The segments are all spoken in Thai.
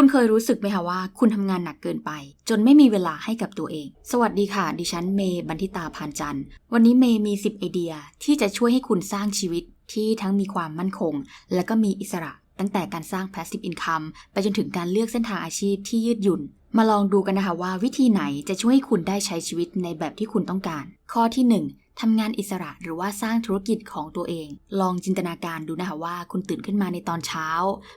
คุณเคยรู้สึกไหมคะว่า คุณทำงานหนักเกินไป จนไม่มีเวลาให้กับตัวเอง สวัสดีค่ะ ดิฉันเมย์บันทิตาพานจันทร์ วันนี้เมย์มี 10 ไอเดียที่จะช่วยให้คุณสร้างชีวิตที่ทั้งมีความมั่นคง และก็มีอิสระ ตั้งแต่การสร้าง passive income ไปจนถึงการเลือกเส้นทางอาชีพที่ยืดหยุ่น มาลองดูกันนะคะว่าวิธีไหนจะช่วยให้คุณได้ใช้ชีวิตในแบบที่คุณต้องการ ข้อที่ 1ทำงานอิสระหรือว่าสร้างธุรกิจของตัวเอง ลองจินตนาการดูนะคะว่าคุณตื่นขึ้นมาในตอนเช้า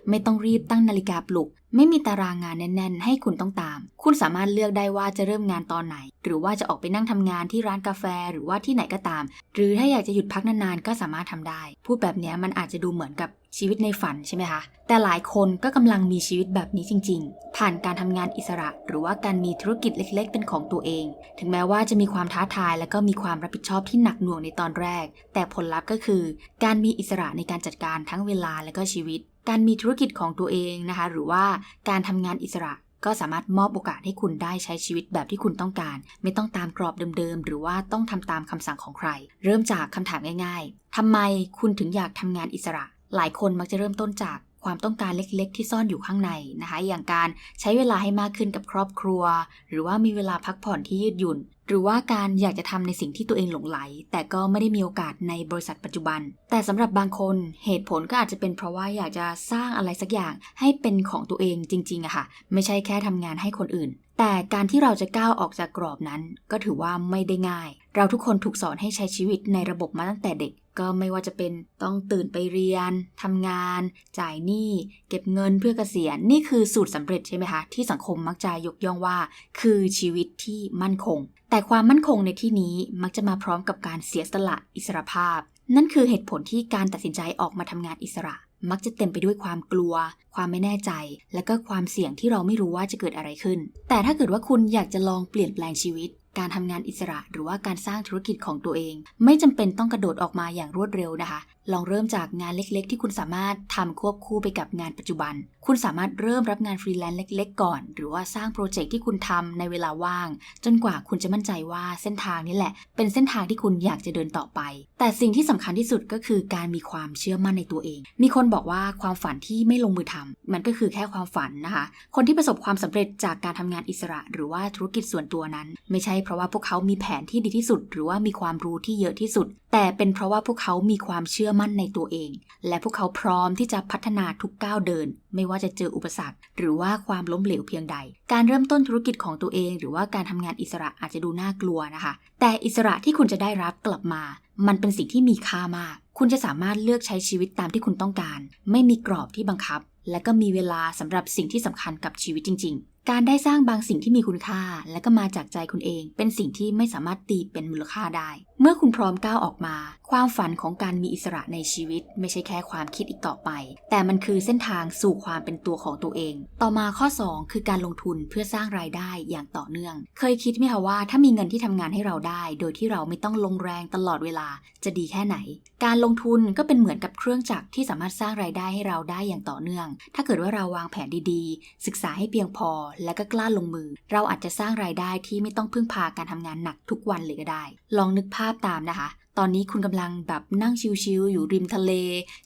ไม่ต้องรีบตั้งนาฬิกาปลุก ไม่มีตารางงานแน่น ๆ ให้คุณต้องตาม คุณสามารถเลือกได้ว่าจะเริ่มงานตอนไหน หรือว่าจะออกไปนั่งทำงานที่ร้านกาแฟหรือว่าที่ไหนก็ตาม หรือถ้าอยากจะหยุดพักนานๆก็สามารถทำได้ พูดแบบนี้มันอาจจะดูเหมือนกับชีวิตในฝันใช่ไหมคะ แต่หลายคนก็กำลังมีชีวิตแบบนี้จริง ๆ ผ่านการทำงานอิสระ หรือว่าการมีธุรกิจเล็ก ๆ เป็นของตัวเอง ถึงแม้ว่าจะมีความท้าทายและก็มีความรับผิดชอบที่หนักหน่วงในตอนแรก แต่ผลลัพธ์ก็คือ การมีอิสระในการจัดการทั้งเวลาและก็ชีวิต การมีธุรกิจของตัวเองนะคะ หรือว่าการทำงานอิสระก็สามารถมอบโอกาสให้คุณได้ใช้ชีวิตแบบที่คุณต้องการ ไม่ต้องตามกรอบเดิมๆ หรือว่าต้องทำตามคำสั่งของใคร เริ่มจากคำถามง่ายๆทำไมคุณถึงอยากทำงานอิสระ หลายคนมักจะเริ่มต้นจากความต้องการเล็กๆ ที่ซ่อนอยู่ข้างในนะคะ อย่างการใช้เวลาให้มากขึ้นกับครอบครัว หรือว่ามีเวลาพักผ่อนที่ยืดหยุ่น หรือว่าการอยากจะทำในสิ่งที่ตัวเองหลงไหล แต่ก็ไม่ได้มีโอกาสในบริษัทปัจจุบัน แต่สำหรับบางคนเหตุผลก็อาจจะเป็นเพราะว่าอยากจะสร้างอะไรสักอย่างให้เป็นของตัวเองจริงๆอะค่ะ ไม่ใช่แค่ทำงานให้คนอื่น แต่การที่เราจะก้าวออกจากกรอบนั้น ก็ถือว่าไม่ได้ง่าย เราทุกคนถูกสอนให้ใช้ชีวิตในระบบมาตั้งแต่เด็กก็ไม่ว่าจะเป็นต้องตื่นไปเรียน ทำงาน จ่ายหนี้ เก็บเงินเพื่อเกษียณ นี่คือสูตรสำเร็จใช่ไหมคะ ที่สังคมมักจะยกย่องว่า คือชีวิตที่มั่นคง แต่ความมั่นคงในที่นี้มักจะมาพร้อมกับการเสียสละอิสรภาพ นั่นคือเหตุผลที่การตัดสินใจออกมาทำงานอิสระ มักจะเต็มไปด้วยความกลัว ความไม่แน่ใจ และก็ความเสี่ยงที่เราไม่รู้ว่าจะเกิดอะไรขึ้น แต่ถ้าเกิดว่าคุณอยากจะลองเปลี่ยนแปลงชีวิต การทำงานอิสระ หรือว่าการสร้างธุรกิจของตัวเอง ไม่จำเป็นต้องกระโดดออกมาอย่างรวดเร็วนะคะ ลองเริ่มจากงานเล็กๆ ที่คุณสามารถทำควบคู่ไปกับงานปัจจุบัน คุณสามารถเริ่มรับงานฟรีแลนซ์เล็ก ๆ ก่อน หรือว่าสร้างโปรเจกต์ที่คุณทำในเวลาว่าง จนกว่าคุณจะมั่นใจว่าเส้นทางนี้แหละ เป็นเส้นทางที่คุณอยากจะเดินต่อไป แต่สิ่งที่สำคัญที่สุดก็คือการมีความเชื่อมั่นในตัวเอง มีคนบอกว่าความฝันที่ไม่ลงมือทำมันก็คือแค่ความฝันนะคะ คนที่ประสบความสำเร็จจากการทำงานอิสระ หรือว่าธุรกิจส่วนตัวนั้น ไม่ใช่เพราะว่าพวกเขามีแผนที่ดีที่สุด หรือว่ามีความรู้ที่เยอะที่สุด แต่เป็นเพราะว่าพวกเขามีความเชื่อมั่นในตัวเอง และพวกเขาพร้อมที่จะพัฒนาทุกก้าวเดิน ไม่ว่าจะเจออุปสรรค หรือว่าความล้มเหลวเพียงใด การเริ่มต้นธุรกิจของตัวเอง หรือว่าการทำงานอิสระอาจจะดูน่ากลัวนะคะ แต่อิสระที่คุณจะได้รับกลับมา มันเป็นสิ่งที่มีค่ามาก คุณจะสามารถเลือกใช้ชีวิตตามที่คุณต้องการ ไม่มีกรอบที่บังคับ และก็มีเวลาสำหรับสิ่งที่สำคัญกับชีวิตจริง ๆ การได้สร้างบางสิ่งที่มีคุณค่า และก็มาจากใจคุณเอง เป็นสิ่งที่ไม่สามารถตีเป็นมูลค่าได้ เมื่อคุณพร้อมก้าวออกมา ความฝันของการมีอิสระในชีวิต ไม่ใช่แค่ความคิดอีกต่อไป แต่มันคือเส้นทางสู่ความเป็นตัวของตัวเอง ต่อมาข้อ 2 คือการลงทุนเพื่อสร้างรายได้อย่างต่อเนื่อง เคยคิดไหมคะว่าถ้ามีเงินที่ทำงานให้เราได้ โดยที่เราไม่ต้องลงแรงตลอดเวลาจะดีแค่ไหน การลงทุนก็เป็นเหมือนกับเครื่องจักรที่สามารถสร้างรายได้ให้เราได้อย่างต่อเนื่อง ถ้าเกิดว่าเราวางแผนดีๆ ศึกษาให้เพียงพอและก็กล้าลงมือ เราอาจจะสร้างรายได้ที่ไม่ต้องพึ่งพาการทำงานหนักทุกวันเลยก็ได้ ลองนึกภาพตามนะคะ ตอนนี้คุณกำลังแบบนั่งชิลๆอยู่ริมทะเล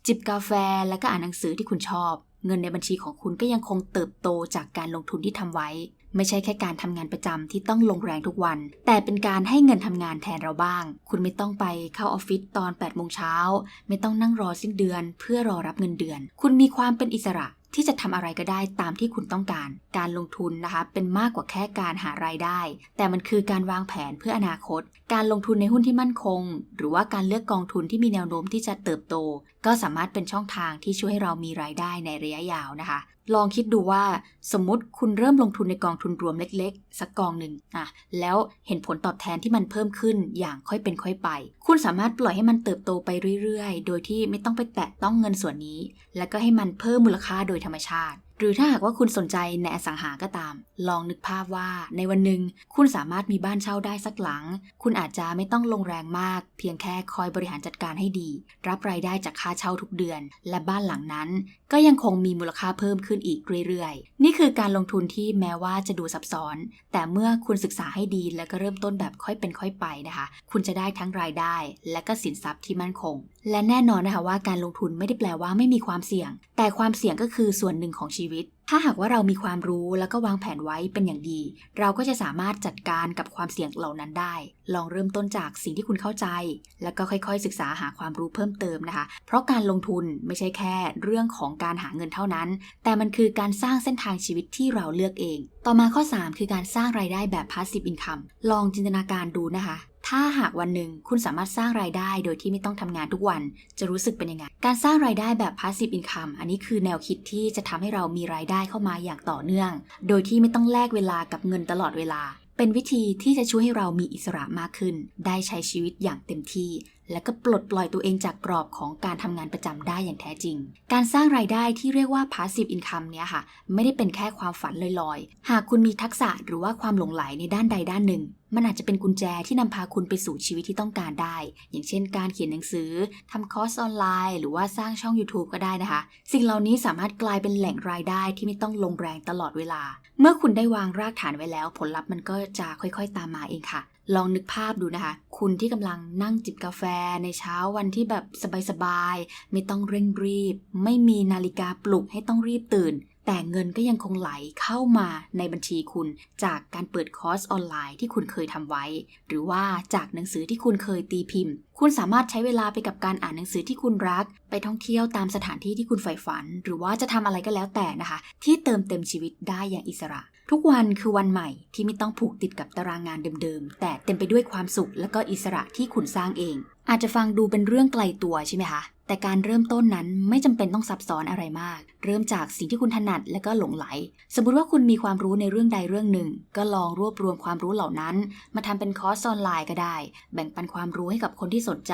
จิบกาแฟ แล้วก็อ่านหนังสือที่คุณชอบ เงินในบัญชีของคุณก็ยังคงเติบโตจากการลงทุนที่ทำไว้ ไม่ใช่แค่การทำงานประจำที่ต้องลงแรงทุกวัน แต่เป็นการให้เงินทำงานแทนเราบ้าง คุณไม่ต้องไปเข้าออฟฟิศตอน8โมงเช้า ไม่ต้องนั่งรอสิ้นเดือน เพื่อรอรับเงินเดือน คุณมีความเป็นอิสระ ที่จะทำอะไรก็ได้ตามที่คุณต้องการ การลงทุนนะคะ เป็นมากกว่าแค่การหารายได้ แต่มันคือการวางแผนเพื่ออนาคต การลงทุนในหุ้นที่มั่นคง หรือว่าการเลือกกองทุนที่มีแนวโน้มที่จะเติบโต ก็สามารถเป็นช่องทางที่ช่วยให้เรามีรายได้ในระยะยาวนะคะ ลองคิดดูว่าสมมติคุณเริ่มลงทุนในกองทุนรวมเล็ก ๆ สักกองหนึ่งอะแล้วเห็นผลตอบแทนที่มันเพิ่มขึ้นอย่างค่อยเป็นค่อยไป คุณสามารถปล่อยให้มันเติบโตไปเรื่อย ๆ โดยที่ไม่ต้องไปแตะต้องเงินส่วนนี้ แล้วก็ให้มันเพิ่มมูลค่าโดยธรรมชาติ หรือถ้าหากว่าคุณสนใจในอสังหาก็ตาม ลองนึกภาพว่าในวันหนึ่งคุณสามารถมีบ้านเช่าได้สักหลัง คุณอาจจะไม่ต้องลงแรงมาก เพียงแค่คอยบริหารจัดการให้ดี รับรายได้จากค่าเช่าทุกเดือน และบ้านหลังนั้น ก็ยังคงมีมูลค่าเพิ่มขึ้นอีกเรื่อยๆ นี่คือการลงทุนที่แม้ว่าจะดูซับซ้อน แต่เมื่อคุณศึกษาให้ดีแล้วก็เริ่มต้นแบบค่อยเป็นค่อยไปนะคะ คุณจะได้ทั้งรายได้ และก็สินทรัพย์ที่มั่นคง และแน่นอนนะคะว่าการลงทุนไม่ได้แปลว่าไม่มีความเสี่ยง แต่ความเสี่ยงก็คือส่วนหนึ่งของชีวิต ถ้าหากว่าเรามีความรู้แล้วก็วางแผนไว้เป็นอย่างดี เราก็จะสามารถจัดการกับความเสี่ยงเหล่านั้นได้ ลองเริ่มต้นจากสิ่งที่คุณเข้าใจ แล้วก็ค่อยๆ ศึกษาหาความรู้เพิ่มเติมนะคะ เพราะการลงทุนไม่ใช่แค่เรื่องของการหาเงินเท่านั้น แต่มันคือการสร้างเส้นทางชีวิตที่เราเลือกเอง ต่อมาข้อ 3 คือการสร้างรายได้แบบ passive income ลองจินตนาการดูนะคะ ถ้าหากวันหนึ่งคุณสามารถสร้างรายได้โดยที่ไม่ต้องทำงานทุกวัน จะรู้สึกเป็นยังไง การสร้างรายได้แบบ passive income อันนี้คือแนวคิดที่จะทำให้เรามีรายได้เข้ามาอย่างต่อเนื่อง โดยที่ไม่ต้องแลกเวลากับเงินตลอดเวลา เป็นวิธีที่จะช่วยให้เรามีอิสระมากขึ้น ได้ใช้ชีวิตอย่างเต็มที่และก็ปลดปล่อยตัวเองจากกรอบของการทำงานประจำได้อย่างแท้จริง การสร้างรายได้ที่เรียกว่า passive income เนี่ยค่ะ ไม่ได้เป็นแค่ความฝันลอยๆ หากคุณมีทักษะหรือว่าความหลงไหลในด้านใดด้านหนึ่ง มันอาจจะเป็นกุญแจที่นำพาคุณไปสู่ชีวิตที่ต้องการได้ อย่างเช่น การเขียนหนังสือทำคอร์สออนไลน์ หรือว่าสร้างช่อง YouTube ก็ได้นะคะ สิ่งเหล่านี้สามารถกลายเป็นแหล่งรายได้ที่ไม่ต้องลงแรงตลอดเวลา เมื่อคุณได้วางรากฐานไว้แล้ว ผลลัพธ์มันก็จะค่อยๆ ตามมาเองค่ะ ลองนึกภาพดูนะคะ คุณที่กำลังนั่งจิบกาแฟในเช้าวันที่แบบสบายๆ ไม่ต้องเร่งรีบ ไม่มีนาฬิกาปลุกให้ต้องรีบตื่น แต่เงินก็ยังคงไหลเข้ามาในบัญชีคุณจากการเปิดคอร์สออนไลน์ที่คุณเคยทำไว้ หรือว่าจากหนังสือที่คุณเคยตีพิมพ์ คุณสามารถใช้เวลาไปกับการอ่านหนังสือที่คุณรัก ไปท่องเที่ยวตามสถานที่ที่คุณใฝ่ฝัน หรือว่าจะทำอะไรก็แล้วแต่นะคะ ที่เติมเต็มชีวิตได้อย่างอิสระ ทุกวันคือวันใหม่ที่ไม่ต้องผูกติดกับตารางงานเดิมๆ แต่เต็มไปด้วยความสุขและก็อิสระที่คุณสร้างเอง อาจจะฟังดูเป็นเรื่องไกลตัวใช่ไหมคะ แต่การเริ่มต้นนั้นไม่จำเป็นต้องซับซ้อนอะไรมาก เริ่มจากสิ่งที่คุณถนัดและก็หลงไหล สมมติว่าคุณมีความรู้ในเรื่องใดเรื่องหนึ่ง ก็ลองรวบรวมความรู้เหล่านั้น มาทำเป็นคอร์สออนไลน์ก็ได้ แบ่งปันความรู้ให้กับคนที่สนใจ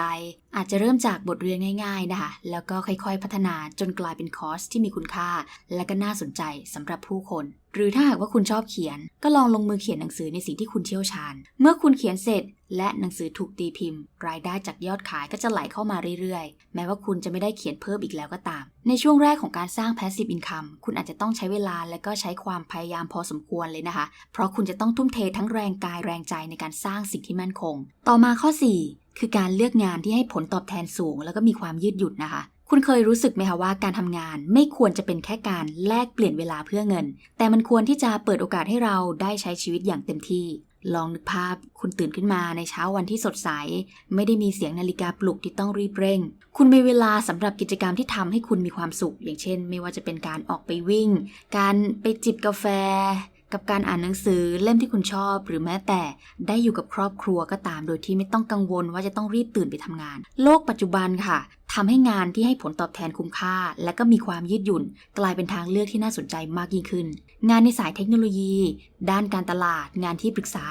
อาจจะเริ่มจากบทเรียนง่ายๆนะคะ แล้วก็ค่อยๆพัฒนาจนกลายเป็นคอร์สที่มีคุณค่า และก็น่าสนใจสำหรับผู้คน หรือถ้าหากว่าคุณชอบเขียน ก็ลองลงมือเขียนหนังสือในสิ่งที่คุณเชี่ยวชาญ เมื่อคุณเขียนเสร็จ และหนังสือถูกตีพิมพ์ รายได้จากยอดขายก็จะไหลเข้ามาเรื่อยๆ แม้ว่าคุณจะไม่ได้เขียนเพิ่มอีกแล้วก็ตาม ในช่วงแรกของการสร้าง passive income คุณอาจจะต้องใช้เวลาและก็ใช้ความพยายามพอสมควรเลยนะคะ เพราะคุณจะต้องทุ่มเททั้งแรงกายแรงใจในการสร้างสิ่งที่มั่นคง ต่อมาข้อ 4 คือการเลือกงานที่ให้ผลตอบแทนสูง แล้วก็มีความยืดหยุ่นนะคะ คุณเคยรู้สึกไหมคะว่าการทำงานไม่ควรจะเป็นแค่การแลกเปลี่ยนเวลาเพื่อเงิน แต่มันควรที่จะเปิดโอกาสให้เราได้ใช้ชีวิตอย่างเต็มที่ ลองนึกภาพคุณตื่นขึ้นมาในเช้าวันที่สดใส ไม่ได้มีเสียงนาฬิกาปลุกที่ต้องรีบเร่ง คุณมีเวลาสำหรับกิจกรรมที่ทำให้คุณมีความสุข อย่างเช่น ไม่ว่าจะเป็นการออกไปวิ่ง การไปจิบกาแฟ กับการอ่านหนังสือเล่มที่คุณชอบ หรือแม้แต่ได้อยู่กับครอบครัวก็ตาม โดยที่ไม่ต้องกังวลว่าจะต้องรีบตื่นไปทำงาน โลกปัจจุบันค่ะทำให้งานที่ให้ผลตอบแทนคุ้มค่า และก็มีความยืดหยุ่น กลายเป็นทางเลือกที่น่าสนใจมากยิ่งขึ้น งานในสายเทคโนโลยี ด้านการตลาด งานที่ปรึกษา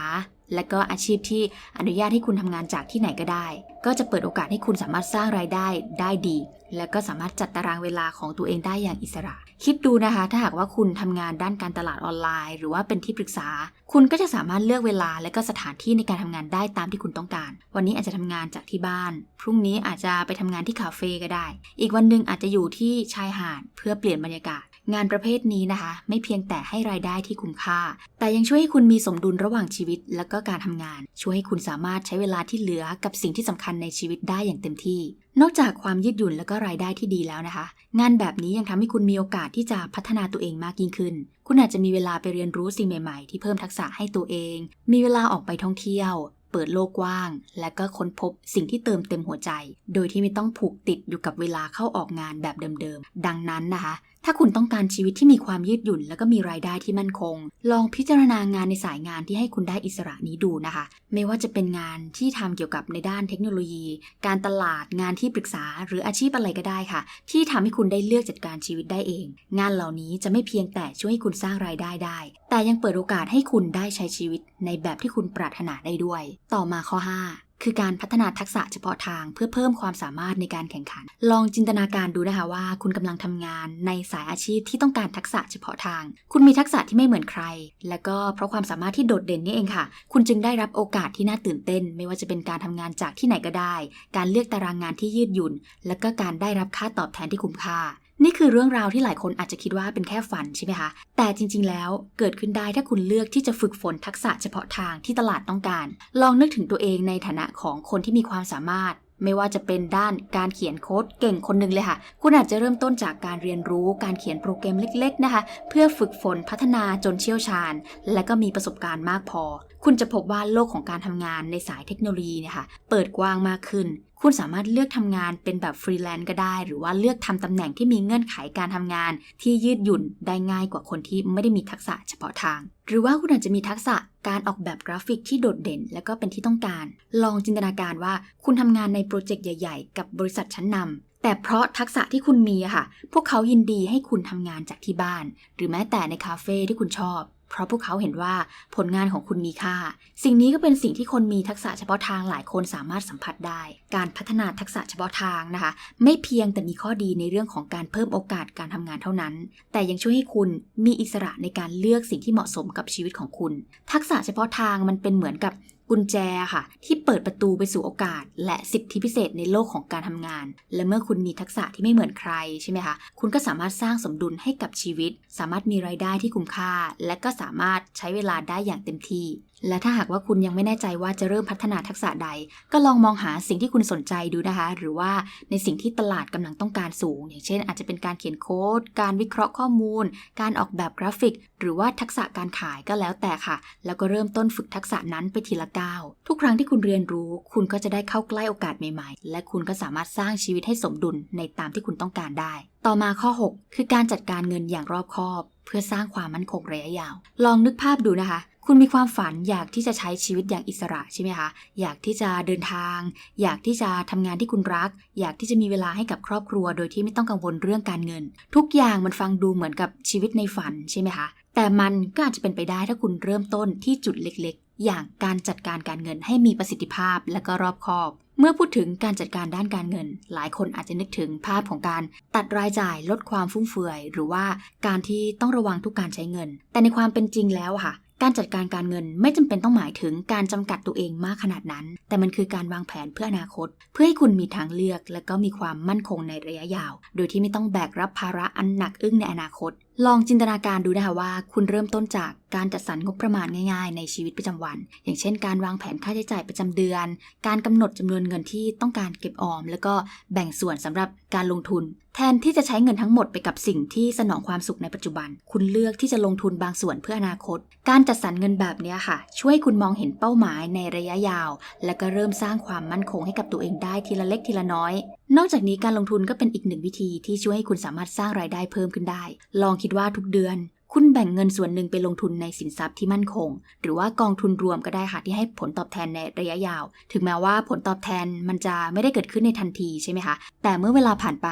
และก็อาชีพที่อนุญาตให้คุณทำงานจากที่ไหนก็ได้ ก็จะเปิดโอกาสให้คุณสามารถสร้างรายได้ได้ดี และก็สามารถจัดตารางเวลาของตัวเองได้อย่างอิสระ คิดดูนะคะ ถ้าหากว่าคุณทำงานด้านการตลาดออนไลน์ หรือว่าเป็นที่ปรึกษา คุณก็จะสามารถเลือกเวลาและก็สถานที่ในการทำงานได้ตามที่คุณต้องการ วันนี้อาจจะทำงานจากที่บ้าน พรุ่งนี้อาจจะไปทำงานที่คาเฟ่ก็ได้ อีกวันหนึ่งอาจจะอยู่ที่ชายหาดเพื่อเปลี่ยนบรรยากาศ งานประเภทนี้นะคะ ไม่เพียงแต่ให้รายได้ที่คุ้มค่า แต่ยังช่วยให้คุณมีสมดุลระหว่างชีวิต และก็การทำงาน ช่วยให้คุณสามารถใช้เวลาที่เหลือกับสิ่งที่สำคัญในชีวิตได้อย่างเต็มที่ นอกจากความยืดหยุ่นและก็รายได้ที่ดีแล้วนะคะ งานแบบนี้ยังทำให้คุณมีโอกาสที่จะพัฒนาตัวเองมากยิ่งขึ้น คุณอาจจะมีเวลาไปเรียนรู้สิ่งใหม่ๆ ที่เพิ่มทักษะให้ตัวเอง มีเวลาออกไปท่องเที่ยวเปิดโลกกว้าง และก็ค้นพบสิ่งที่เติมเต็มหัวใจ โดยที่ไม่ต้องผูกติดอยู่กับเวลาเข้าออกงานแบบเดิมๆ ดังนั้นนะคะถ้าคุณต้องการชีวิตที่มีความยืดหยุ่น และก็มีรายได้ที่มั่นคง ลองพิจารณางานในสายงานที่ให้คุณได้อิสระนี้ดูนะคะ ไม่ว่าจะเป็นงานที่ทำเกี่ยวกับในด้านเทคโนโลยี การตลาดงานที่ปรึกษาหรืออาชีพอะไรก็ได้ค่ะ ที่ทำให้คุณได้เลือกจัดการชีวิตได้เอง งานเหล่านี้จะไม่เพียงแต่ช่วยให้คุณสร้างรายได้ได้ แต่ยังเปิดโอกาสให้คุณได้ใช้ชีวิตในแบบที่คุณปรารถนาได้ด้วย ต่อมาข้อ 5 คือการพัฒนาทักษะเฉพาะทางเพื่อเพิ่มความสามารถในการแข่งขัน ลองจินตนาการดูนะคะว่า คุณกำลังทำงานในสายอาชีพที่ต้องการทักษะเฉพาะทาง คุณมีทักษะที่ไม่เหมือนใคร และก็เพราะความสามารถที่โดดเด่นนี่เองค่ะ คุณจึงได้รับโอกาสที่น่าตื่นเต้น ไม่ว่าจะเป็นการทำงานจากที่ไหนก็ได้ การเลือกตารางงานที่ยืดหยุ่น และก็การได้รับค่าตอบแทนที่คุ้มค่า นี่คือเรื่องราวที่หลายคนอาจจะคิดว่าเป็นแค่ฝันใช่ไหมคะ แต่จริง ๆ แล้วเกิดขึ้นได้ถ้าคุณเลือกที่จะฝึกฝนทักษะเฉพาะทางที่ตลาดต้องการ ลองนึกถึงตัวเองในฐานะของคนที่มีความสามารถไม่ว่าจะเป็นด้านการเขียนโค้ดเก่งคนหนึ่งเลยค่ะ คุณอาจจะเริ่มต้นจากการเรียนรู้การเขียนโปรแกรมเล็ก ๆ นะคะ เพื่อฝึกฝนพัฒนาจนเชี่ยวชาญ และก็มีประสบการณ์มากพอ คุณจะพบว่าโลกของการทำงานในสายเทคโนโลยีเนี่ยค่ะ เปิดกว้างมากขึ้น คุณสามารถเลือกทำงานเป็นแบบฟรีแลนซ์ก็ได้ หรือว่าเลือกทำตำแหน่งที่มีเงื่อนไขการทำงาน ที่ยืดหยุ่นได้ง่ายกว่าคนที่ไม่ได้มีทักษะเฉพาะทาง หรือว่าคุณอาจจะมีทักษะการออกแบบกราฟิกที่โดดเด่น และก็เป็นที่ต้องการ ลองจินตนาการว่าคุณทำงานในโปรเจกต์ใหญ่ ๆ กับบริษัทชั้นนำแต่เพราะทักษะที่คุณมีค่ะ พวกเขายินดีให้คุณทำงานจากที่บ้าน หรือแม้แต่ในคาเฟ่ที่คุณชอบ เพราะพวกเขาเห็นว่าผลงานของคุณมีค่า สิ่งนี้ก็เป็นสิ่งที่คนมีทักษะเฉพาะทางหลายคนสามารถสัมผัสได้ การพัฒนาทักษะเฉพาะทางนะคะ ไม่เพียงแต่มีข้อดีในเรื่องของการเพิ่มโอกาสการทำงานเท่านั้น แต่ยังช่วยให้คุณมีอิสระในการเลือกสิ่งที่เหมาะสมกับชีวิตของคุณ ทักษะเฉพาะทางมันเป็นเหมือนกับ กุญแจค่ะ ที่เปิดประตูไปสู่โอกาส และสิทธิพิเศษในโลกของการทำงาน และเมื่อคุณมีทักษะที่ไม่เหมือนใครใช่ไหมคะคุณก็สามารถสร้างสมดุลให้กับชีวิต สามารถมีรายได้ที่คุ้มค่า และก็สามารถใช้เวลาได้อย่างเต็มที่ และถ้าหากว่าคุณยังไม่แน่ใจว่าจะเริ่มพัฒนาทักษะใด ก็ลองมองหาสิ่งที่คุณสนใจดูนะคะ หรือว่าในสิ่งที่ตลาดกำลังต้องการสูง อย่างเช่น อาจจะเป็นการเขียนโค้ด การวิเคราะห์ข้อมูล การออกแบบกราฟิก หรือว่าทักษะการขายก็แล้วแต่ค่ะ แล้วก็เริ่มต้นฝึกทักษะนั้นไปทีละก้าวทุกครั้งที่คุณเรียนรู้ คุณก็จะได้เข้าใกล้โอกาสใหม่ ๆ และคุณก็สามารถสร้างชีวิตให้สมดุลในตามที่คุณต้องการได้ ต่อมาข้อ 6 คือการจัดการเงินอย่างรอบคอบ เพื่อสร้างความมั่นคงระยะยาว ลองนึกภาพดูนะคะ คุณมีความฝันอยากที่จะใช้ชีวิตอย่างอิสระใช่ไหมคะ อยากที่จะเดินทาง อยากที่จะทำงานที่คุณรัก อยากที่จะมีเวลาให้กับครอบครัว โดยที่ไม่ต้องกังวลเรื่องการเงิน ทุกอย่างมันฟังดูเหมือนกับชีวิตในฝันใช่ไหมคะ แต่มันก็อาจจะเป็นไปได้ถ้าคุณเริ่มต้นที่จุดเล็กๆ อย่างการจัดการการเงินให้มีประสิทธิภาพและก็รอบคอบเมื่อพูดถึงการจัดการด้านการเงิน หลายคนอาจจะนึกถึงภาพของการตัดรายจ่ายลดความฟุ่มเฟือย หรือว่าการที่ต้องระวังทุกการใช้เงิน แต่ในความเป็นจริงแล้วค่ะ การจัดการการเงินไม่จำเป็นต้องหมายถึงการจำกัดตัวเองมากขนาดนั้น แต่มันคือการวางแผนเพื่ออนาคต เพื่อให้คุณมีทางเลือก และก็มีความมั่นคงในระยะยาว โดยที่ไม่ต้องแบกรับภาระอันหนักอึ้งในอนาคตลองจินตนาการดูนะคะว่า คุณเริ่มต้นจากการจัดสรรงบประมาณง่ายๆ ในชีวิตประจำวัน อย่างเช่น การวางแผนค่าใช้จ่ายประจำเดือน การกำหนดจำนวนเงินที่ต้องการเก็บออม แล้วก็แบ่งส่วนสำหรับการลงทุน แทนที่จะใช้เงินทั้งหมดไปกับสิ่งที่สนองความสุขในปัจจุบัน คุณเลือกที่จะลงทุนบางส่วนเพื่ออนาคต การจัดสรรเงินแบบนี้ค่ะ ช่วยคุณมองเห็นเป้าหมายในระยะยาว และก็เริ่มสร้างความมั่นคงให้กับตัวเองได้ทีละเล็กทีละน้อย นอกจากนี้การลงทุนก็เป็นอีกหนึ่งวิธีที่ช่วยให้คุณสามารถสร้างรายได้เพิ่มขึ้นได้ ลองคิดว่าทุกเดือน คุณแบ่งเงินส่วนหนึ่งไปลงทุนในสินทรัพย์ที่มั่นคง หรือว่ากองทุนรวมก็ได้ค่ะที่ให้ผลตอบแทนในระยะยาว ถึงแม้ว่าผลตอบแทนมันจะไม่ได้เกิดขึ้นในทันทีใช่ไหมคะ แต่เมื่อเวลาผ่านไป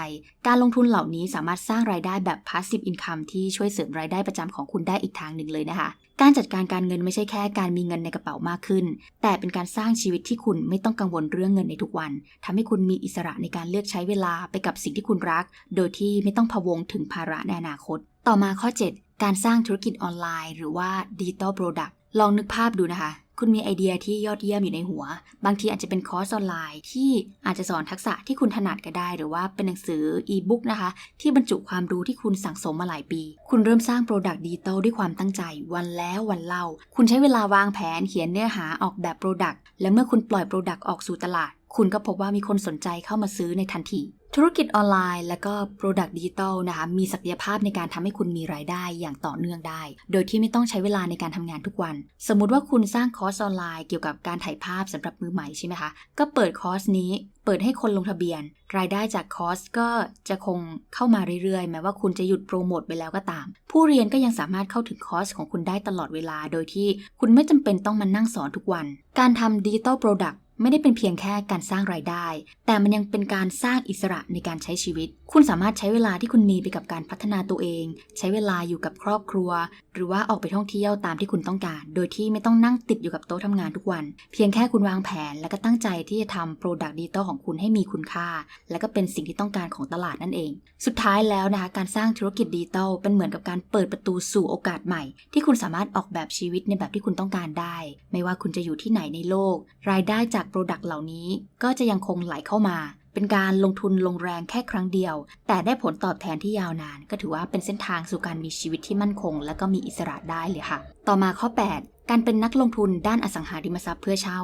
การลงทุนเหล่านี้สามารถสร้างรายได้แบบ passive income ที่ช่วยเสริมรายได้ประจำของคุณได้อีกทางหนึ่งเลยนะคะ การจัดการการเงินไม่ใช่แค่การมีเงินในกระเป๋ามากขึ้น แต่เป็นการสร้างชีวิตที่คุณไม่ต้องกังวลเรื่องเงินในทุกวันทำให้คุณมีอิสระในการเลือกใช้เวลาไปกับสิ่งที่คุณรัก โดยที่ไม่ต้องพะวงถึงภาระในอนาคต ต่อมาข้อ 7 การสร้างธุรกิจออนไลน์ หรือว่าดิจิตอลโปรดักต์ลองนึกภาพดูนะคะ คุณมีไอเดียที่ยอดเยี่ยมอยู่ในหัว บางทีอาจจะเป็นคอร์สออนไลน์ที่อาจจะสอนทักษะที่คุณถนัดก็ได้ หรือว่าเป็นหนังสืออีบุ๊กนะคะ ที่บรรจุความรู้ที่คุณสั่งสมมาหลายปี คุณเริ่มสร้างโปรดักต์ดิจิตอลด้วยความตั้งใจ วันแล้ววันเล่า คุณใช้เวลาวางแผนเขียนเนื้อหาออกแบบโปรดักต์และเมื่อคุณปล่อยโปรดักต์ออกสู่ตลาด คุณก็พบว่ามีคนสนใจเข้ามาซื้อในทันที ธุรกิจออนไลน์ และก็ Product Digital นะคะ มีศักยภาพในการทำให้คุณมีรายได้อย่างต่อเนื่องได้ โดยที่ไม่ต้องใช้เวลาในการทำงานทุกวัน สมมุติว่าคุณสร้างคอร์สออนไลน์เกี่ยวกับการถ่ายภาพสำหรับมือใหม่ใช่ไหมคะ ก็เปิดคอร์สนี้เปิดให้คนลงทะเบียน รายได้จากคอร์สก็จะคงเข้ามาเรื่อยๆ แม้ว่าคุณจะหยุดโปรโมทไปแล้วก็ตาม ผู้เรียนก็ยังสามารถเข้าถึงคอร์สของคุณได้ตลอดเวลา โดยที่คุณไม่จำเป็นต้องมานั่งสอนทุกวัน การทำดิจิตอลโปรดักต์ ไม่ได้เป็นเพียงแค่การสร้างรายได้ แต่มันยังเป็นการสร้างอิสระในการใช้ชีวิต คุณสามารถใช้เวลาที่คุณมีไปกับการพัฒนาตัวเอง ใช้เวลาอยู่กับครอบครัว หรือว่าออกไปท่องเที่ยวตามที่คุณต้องการ โดยที่ไม่ต้องนั่งติดอยู่กับโต๊ะทำงานทุกวัน เพียงแค่คุณวางแผน และก็ตั้งใจที่จะทำโปรดักต์ดิจิตอลของคุณให้มีคุณค่า และก็เป็นสิ่งที่ต้องการของตลาดนั่นเอง สุดท้ายแล้วนะคะการสร้างธุรกิจดิจิตอลเป็นเหมือนกับการเปิดประตูสู่โอกาสใหม่ ที่คุณสามารถออกแบบชีวิตในแบบที่คุณต้องการได้ ไม่ว่าคุณจะอยู่ที่ไหนในโลก รายได้จากโปรดักต์เหล่านี้ก็จะยังคงไหลเข้ามา เป็นการลงทุนลงแรงแค่ครั้งเดียว แต่ได้ผลตอบแทนที่ยาวนาน ก็ถือว่าเป็นเส้นทางสู่การมีชีวิตที่มั่นคง และก็มีอิสระได้เลยค่ะ ต่อมาข้อ 8 การเป็นนักลงทุนด้านอสังหาริมทรัพย์เพื่อเช่า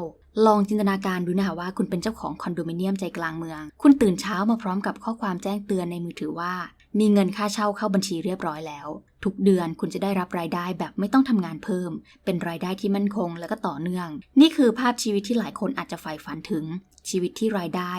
ลองจินตนาการดูนะคะว่าคุณเป็นเจ้าของคอนโดมิเนียมใจกลางเมือง คุณตื่นเช้ามาพร้อมกับข้อความแจ้งเตือนในมือถือว่า มีเงินค่าเช่าเข้าบัญชีเรียบร้อยแล้ว ทุกเดือนคุณจะได้รับรายได้แบบไม่ต้องทำงานเพิ่ม เป็นรายได้ที่มั่นคงและก็ต่อเนื่อง นี่คือภาพชีวิตที่หลายคนอาจจะใฝ่ฝันถึง ชีวิตที่รายได้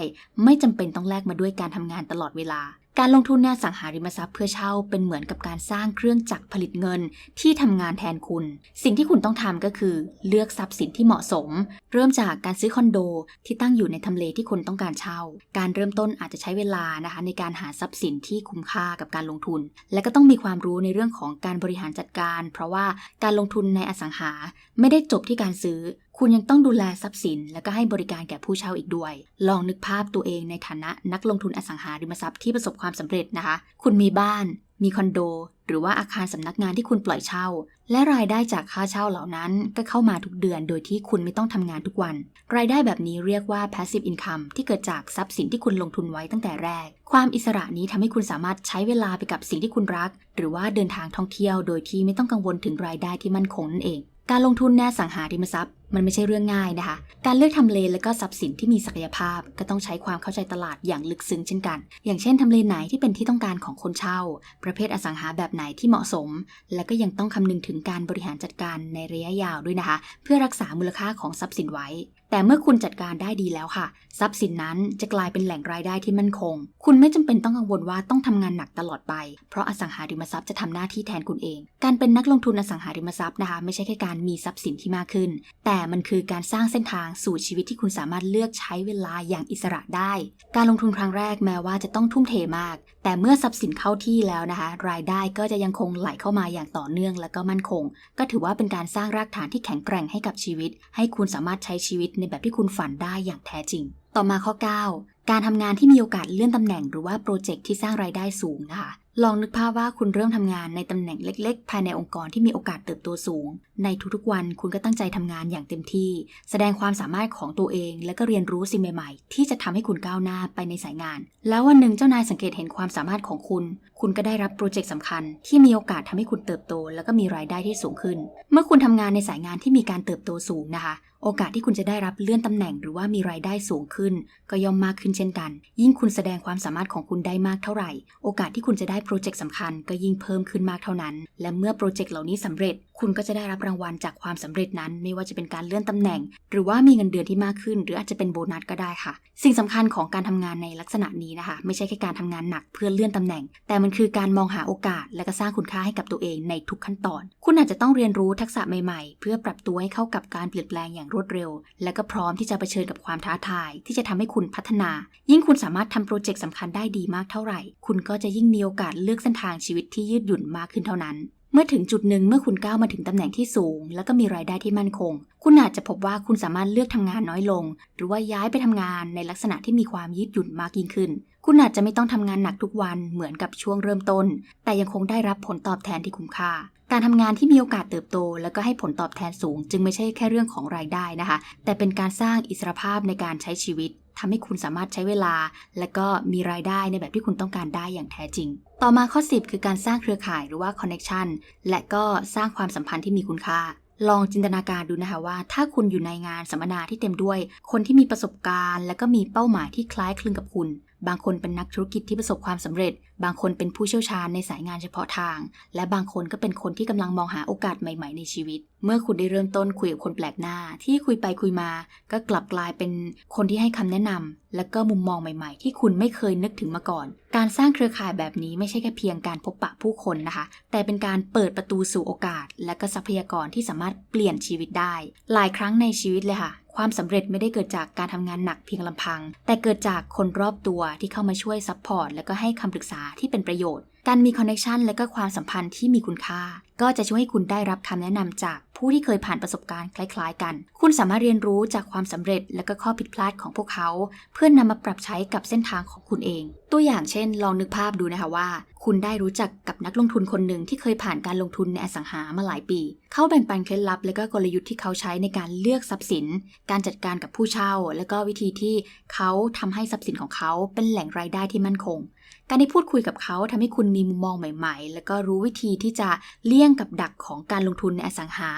ไม่จำเป็นต้องแลกมาด้วยการทำงานตลอดเวลา การลงทุนในอสังหาริมทรัพย์เพื่อเช่าเป็นเหมือนกับการสร้างเครื่องจักรผลิตเงินที่ทำงานแทนคุณ สิ่งที่คุณต้องทำก็คือเลือกทรัพย์สินที่เหมาะสม เริ่มจากการซื้อคอนโดที่ตั้งอยู่ในทำเลที่คุณต้องการเช่า การเริ่มต้นอาจจะใช้เวลานะคะในการหาทรัพย์สินที่คุ้มค่ากับการลงทุน และก็ต้องมีความรู้ในเรื่องของการบริหารจัดการ เพราะว่าการลงทุนในอสังหาไม่ได้จบที่การซื้อ คุณยังต้องดูแลทรัพย์สิน และก็ให้บริการแก่ผู้เช่าอีกด้วย ลองนึกภาพตัวเองในฐานะนักลงทุนอสังหาริมทรัพย์ที่ประสบความสำเร็จนะคะ คุณมีบ้าน มีคอนโด หรือว่าอาคารสำนักงานที่คุณปล่อยเช่า และรายได้จากค่าเช่าเหล่านั้นก็เข้ามาทุกเดือนโดยที่คุณไม่ต้องทำงานทุกวัน รายได้แบบนี้เรียกว่า passive income ที่เกิดจากทรัพย์สินที่คุณลงทุนไว้ตั้งแต่แรก ความอิสระนี้ทำให้คุณสามารถใช้เวลาไปกับสิ่งที่คุณรัก หรือว่าเดินทางท่องเที่ยว โดยที่ไม่ต้องกังวลถึงรายได้ที่มั่นคงนั่นเอง การลงทุนในสังหาริมทรัพย์มันไม่ใช่เรื่องง่ายนะคะ การเลือกทำเลและก็ทรัพย์สินที่มีศักยภาพ ก็ต้องใช้ความเข้าใจตลาดอย่างลึกซึ้งเช่นกัน อย่างเช่นทำเลไหนที่เป็นที่ต้องการของคนเช่า ประเภทอสังหาแบบไหนที่เหมาะสม และก็ยังต้องคำนึงถึงการบริหารจัดการในระยะยาวด้วยนะคะ เพื่อรักษามูลค่าของทรัพย์สินไว้ แต่เมื่อคุณจัดการได้ดีแล้วค่ะ ทรัพย์สินนั้นจะกลายเป็นแหล่งรายได้ที่มั่นคง คุณไม่จำเป็นต้องกังวลว่าต้องทำงานหนักตลอดไป เพราะอสังหาริมทรัพย์จะทำหน้าที่แทนคุณเอง การเป็นนักลงทุนอสังหาริมทรัพย์นะคะ ไม่ใช่แค่การมีทรัพย์สินที่มากขึ้น แต่มันคือการสร้างเส้นทางสู่ชีวิตที่คุณสามารถเลือกใช้เวลาอย่างอิสระได้ การลงทุนครั้งแรกแม้ว่าจะต้องทุ่มเทมาก แต่เมื่อทรัพย์สินเข้าที่แล้วนะคะ รายได้ก็จะยังคงไหลเข้ามาอย่างต่อเนื่องและก็มั่นคง ก็ถือว่าเป็นการสร้างรากฐานที่แข็งแกร่งให้กับชีวิต ให้คุณสามารถใช้ชีวิตในแบบที่คุณฝันได้อย่างแท้จริง ต่อมาข้อ 9 การทำงานที่มีโอกาสเลื่อนตำแหน่งหรือว่าโปรเจกต์ที่สร้างรายได้สูงนะคะ ลองนึกภาพว่าคุณเริ่มทำงานในตำแหน่งเล็ก ๆ ภายในองค์กรที่มีโอกาสเติบโตสูง ในทุกๆวันคุณก็ตั้งใจทำงานอย่างเต็มที่ แสดงความสามารถของตัวเอง และก็เรียนรู้สิ่งใหม่ ๆ ที่จะทำให้คุณก้าวหน้าไปในสายงาน แล้ววันหนึ่งเจ้านายสังเกตเห็นความสามารถของคุณ คุณก็ได้รับโปรเจกต์สำคัญ ที่มีโอกาสทำให้คุณเติบโต แล้วก็มีรายได้ที่สูงขึ้น เมื่อคุณทำงานในสายงานที่มีการเติบโตสูงนะคะโอกาสที่คุณจะได้รับเลื่อนตำแหน่งหรือว่ามีรายได้สูงขึ้น ก็ย่อมมากขึ้นเช่นกัน ยิ่งคุณแสดงความสามารถของคุณได้มากเท่าไหร่ โอกาสที่คุณจะได้โปรเจกต์สำคัญก็ยิ่งเพิ่มขึ้นมากเท่านั้น และเมื่อโปรเจกต์เหล่านี้สำเร็จ คุณก็จะได้รับรางวัลจากความสำเร็จนั้น ไม่ว่าจะเป็นการเลื่อนตำแหน่ง หรือว่ามีเงินเดือนที่มากขึ้น หรืออาจจะเป็นโบนัสก็ได้ค่ะ สิ่งสำคัญของการทำงานในลักษณะนี้นะคะ ไม่ใช่แค่การทำงานหนักเพื่อเลื่อนตำแหน่ง แต่มันคือการมองหาโอกาส และก็สร้างคุณค่าให้กับตัวเองในทุกขั้นตอน คุณอาจจะต้องเรียนรู้ทักษะใหม่ๆ เพื่อปรับตัวให้เข้ากับการเปลี่ยนแปลงอย่างรวดเร็ว และก็พร้อมที่จะเผชิญกับความท้าทาย ที่จะทำให้คุณพัฒนา ยิ่งคุณสามารถทำโปรเจกต์สำคัญได้ดีมากเท่าไหร่ คุณก็จะยิ่งมีโอกาสเลือกเส้นทางชีวิตที่ยืดหยุ่นมากขึ้นเท่านั้น เมื่อถึงจุดหนึ่งเมื่อคุณก้าวมาถึงตำแหน่งที่สูง แล้วก็มีรายได้ที่มั่นคง คุณอาจจะพบว่าคุณสามารถเลือกทำงานน้อยลง หรือว่าย้ายไปทำงานในลักษณะที่มีความยืดหยุ่นมากยิ่งขึ้น คุณอาจจะไม่ต้องทำงานหนักทุกวันเหมือนกับช่วงเริ่มต้น แต่ยังคงได้รับผลตอบแทนที่คุ้มค่าการทำงานที่มีโอกาสเติบโต แล้วก็ให้ผลตอบแทนสูง จึงไม่ใช่แค่เรื่องของรายได้นะคะ แต่เป็นการสร้างอิสรภาพในการใช้ชีวิต ทำให้คุณสามารถใช้เวลา และก็มีรายได้ในแบบที่คุณต้องการได้อย่างแท้จริง ต่อมาข้อ 10 คือการสร้างเครือข่ายหรือว่า connection และก็สร้างความสัมพันธ์ที่มีคุณค่า ลองจินตนาการดูนะคะว่า ถ้าคุณอยู่ในงานสัมมนาที่เต็มด้วย คนที่มีประสบการณ์ และก็มีเป้าหมายที่คล้ายคลึงกับคุณ บางคนเป็นนักธุรกิจที่ประสบความสำเร็จ บางคนเป็นผู้เชี่ยวชาญในสายงานเฉพาะทาง และบางคนก็เป็นคนที่กำลังมองหาโอกาสใหม่ ๆ ในชีวิต เมื่อคุณได้เริ่มต้นคุยกับคนแปลกหน้า ที่คุยไปคุยมา ก็กลับกลายเป็นคนที่ให้คำแนะนำและก็มุมมองใหม่ ๆ ที่คุณไม่เคยนึกถึงมาก่อน การสร้างเครือข่ายแบบนี้ไม่ใช่แค่เพียงการพบปะผู้คนนะคะ แต่เป็นการเปิดประตูสู่โอกาส และก็ทรัพยากรที่สามารถเปลี่ยนชีวิตได้ หลายครั้งในชีวิตเลยค่ะ ความสำเร็จไม่ได้เกิดจากการทำงานหนักเพียงลำพัง แต่เกิดจากคนรอบตัวที่เข้ามาช่วยซัพพอร์ตและก็ให้คำปรึกษาที่เป็นประโยชน์ การมีคอนเนคชันและก็ความสัมพันธ์ที่มีคุณค่า ก็จะช่วยให้คุณได้รับคำแนะนำจากผู้ที่เคยผ่านประสบการณ์คล้าย ๆ กัน คุณสามารถเรียนรู้จากความสำเร็จและก็ข้อผิดพลาดของพวกเขา เพื่อนนำมาปรับใช้กับเส้นทางของคุณเอง ตัวอย่างเช่น ลองนึกภาพดูนะคะว่า คุณได้รู้จักกับนักลงทุนคนหนึ่งที่เคยผ่านการลงทุนในอสังหามาหลายปี เขาแบ่งปันเคล็ดลับ และก็กลยุทธ์ที่เขาใช้ในการเลือกทรัพย์สิน การจัดการกับผู้เช่า และก็วิธีที่เขาทำให้ทรัพย์สินของเขาเป็นแหล่งรายได้ที่มั่นคง การได้พูดคุยกับเขาทำให้คุณมีมุมมองใหม่ ๆ แล้วก็รู้วิธีที่จะเลี่ยงกับดักของการลงทุนในอสังหา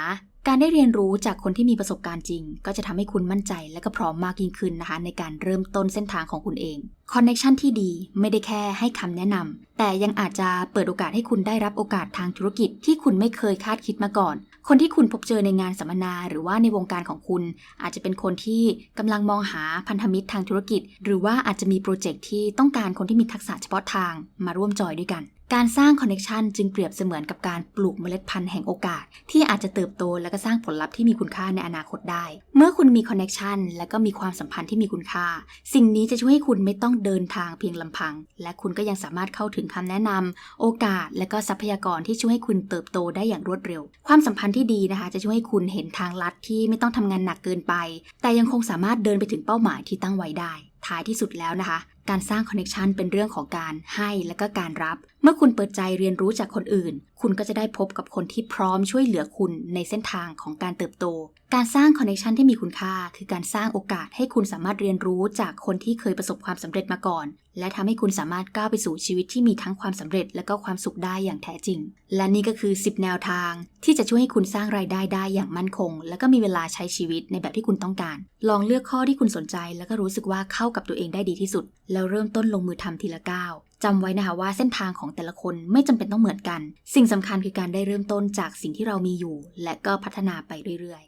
การได้เรียนรู้จากคนที่มีประสบการณ์จริง ก็จะทำให้คุณมั่นใจและก็พร้อมมากยิ่งขึ้นนะคะ ในการเริ่มต้นเส้นทางของคุณเองคอนเน็ชันที่ดีไม่ได้แค่ให้คำแนะนำแต่ยังอาจจะเปิดโอกาสให้คุณได้รับโอกาสทางธุรกิจที่คุณไม่เคยคาดคิดมาก่อน คนที่คุณพบเจอในงานสัมมนา หรือว่าในวงการของคุณ อาจจะเป็นคนที่กำลังมองหาพันธมิตรทางธุรกิจ หรือว่าอาจจะมีโปรเจกต์ที่ต้องการคนที่มีทักษะเฉพาะทางมาร่วมจอยด้วยกัน การสร้างคอนเน็ชันจึงเปรียบเสมือนกับการปลูกเมล็ดพันธุ์แห่งโอกาส ที่อาจจะเติบโตและก็สร้างผลลัพธ์ที่มีคุณค่าในอนาคตได้ เมื่อคุณมีคอนเน็ชันและก็มีความสัมพันธ์ที่มีคุณค่า สิ่งนี้จะช่วยให้คุณไม่ต้องเดินทางเพียงลำพัง และคุณก็ยังสามารถเข้าถึงคำแนะนำโอกาส และก็ทรัพยากรที่ช่วยให้คุณเติบโตได้อย่างรวดเร็ว ความสัมพันธ์ที่ดีนะคะ จะช่วยให้คุณเห็นทางลัดที่ไม่ต้องทำงานหนักเกินไป แต่ยังคงสามารถเดินไปถึงเป้าหมายที่ตั้งไว้ได้ท้ายที่สุดแล้วนะคะ การสร้างคอนเน็ชันเป็นเรื่องของการให้และก็การรับ เมื่อคุณเปิดใจเรียนรู้จากคนอื่น คุณก็จะได้พบกับคนที่พร้อมช่วยเหลือคุณในเส้นทางของการเติบโต การสร้างคอนเน็ชันที่มีคุณค่า คือการสร้างโอกาสให้คุณสามารถเรียนรู้จากคนที่เคยประสบความสำเร็จมาก่อน และทำให้คุณสามารถก้าวไปสู่ชีวิตที่มีทั้งความสำเร็จและก็ความสุขได้อย่างแท้จริง และนี่ก็คือ 10 แนวทาง ที่จะช่วยให้คุณสร้างรายได้ได้อย่างมั่นคง และก็มีเวลาใช้ชีวิตในแบบที่คุณต้องการ ลองเลือกข้อที่คุณสนใจ แล้วก็รู้สึกว่าเข้ากับตัวเองได้ดีที่สุด แล้วเริ่มต้นลงมือทำทีละก้าวจำไว้นะคะว่าเส้นทางของแต่ละคนไม่จำเป็นต้องเหมือนกัน สิ่งสำคัญคือการได้เริ่มต้นจากสิ่งที่เรามีอยู่ และก็พัฒนาไปเรื่อย